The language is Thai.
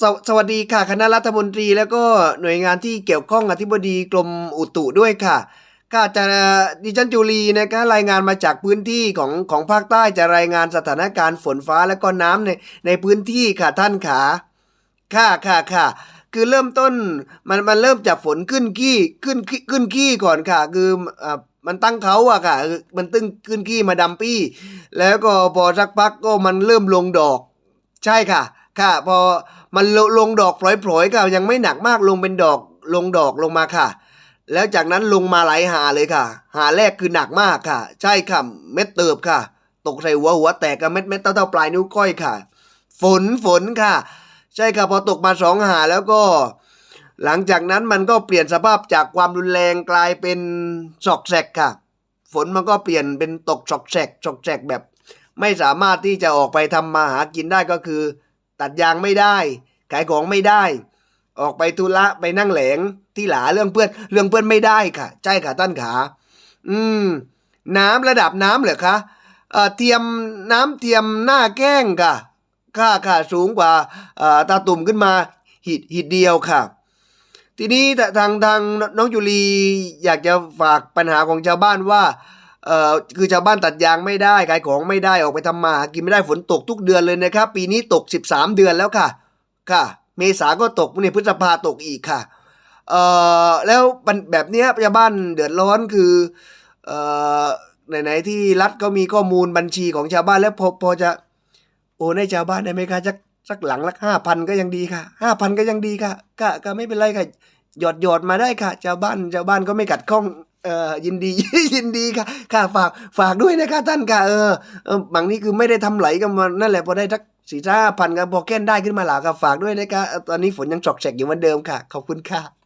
สวสวัสดีค่ะ คณะรัฐมนตรีแล้วก็หน่วยงานที่เกี่ยวข้องอธิบดีกรมอุตุด้วยค่ะค่ะจะดิฉันจุลีนะคะรายงานมาจากพื้นที่ของของภาคใต้จะรายงานสถานการณ์ฝนฟ้าและก็น้ำในในพื้นที่ค่ะท่านขาค่ะค่ะค่ะคือเริ่มต้นมันมันเริ่มจากฝนขึ้นขี้ขึ้นขี้ขึ้นขี้ก่อนค่ะ คืออ่ามันตั้งเขาอะค่ะ มันตึ้งขึ้นขี้มาดำปี้ แล้วก็พอสักพักก็มันเริ่มลงดอก ใช่ค่ะ ค่ะ พอมันลลงดอกพลอยๆค่ะยังไม่หนักมากลงเป็นดอกลงดอกลงมาค่ะ แล้วจากนั้นลงมาไหลหาเลยค่ะ หาแรกคือหนักมากค่ะ ใช่ค่ะ เม็ดเติบค่ะ ตกใส่หัวหัวแตกกับเม็ดเม็ดเท่าเท่าปลายนิ้วก้อยค่ะ ฝนฝนค่ะ ใช่ค่ะพอตกมาสองหาแล้วก็ หลังจากนั้นมันก็เปลี่ยนสภาพจากความรุนแรงกลายเป็นสอกแสกค่ะ ฝนมันก็เปลี่ยนเป็นตกสอกแสกสอกแสกแบบ ไม่สามารถที่จะออกไปทำมาหากินได้ก็คือ ตัดยางไม่ได้ ขายของไม่ได้ ออกไปธุระไปนั่งแหลงที่หลาเรื่องเพื่อนเรื่องเพื่อนไม่ได้ค่ะ ใช่ค่ะท่านขา อืม น้ำระดับน้ำเหรอคะเอ่อเทียมน้ำเทียมหน้าแก้งค่ะ ค่าค่ะสูงกว่าเอ่อตาตุ่มขึ้นมาหิดหิดเดียวค่ะ ทีนี้ทางทางน้องจุลีอยากจะฝากปัญหาของชาวบ้านว่า เอ่อคือชาวบ้านตัดยางไม่ได้ขายของไม่ได้ออกไปทำมาหากินไม่ได้ฝนตกทุกเดือนเลยนะครับ ปีนี้ตก 13 เดือนแล้วค่ะ ค่ะ เมษาก็ตกนี่พฤษภาตกอีกค่ะเอ่อแล้วแบบนี้ชาวบ้านเดือดร้อนคือเอ่อไหนๆที่รัฐก็มีข้อมูลบัญชีของชาวบ้านแล้วพอพอจะโอนให้ชาวบ้านได้ไหมคะสักสักหลังละห้าพันก็ยังดีค่ะห้าพันก็ยังดีค่ะก็ก็ไม่เป็นไรค่ะหยอดหยอดมาได้ค่ะชาวบ้านชาวบ้านก็ไม่กัดข้อง เอ่อยินดียินดีค่ะค่ะฝากฝากด้วยนะคะท่านค่ะเออเออบางนี้คือไม่ได้ทำไหลกันมานั่นแหละพอได้ทักสี่ห้าพันกับพอแก้นได้ขึ้นมาหล่ะค่ะฝากด้วยนะคะตอนนี้ฝนยังจอกแฉกอยู่เหมือนเดิมค่ะ ขอบคุณค่ะ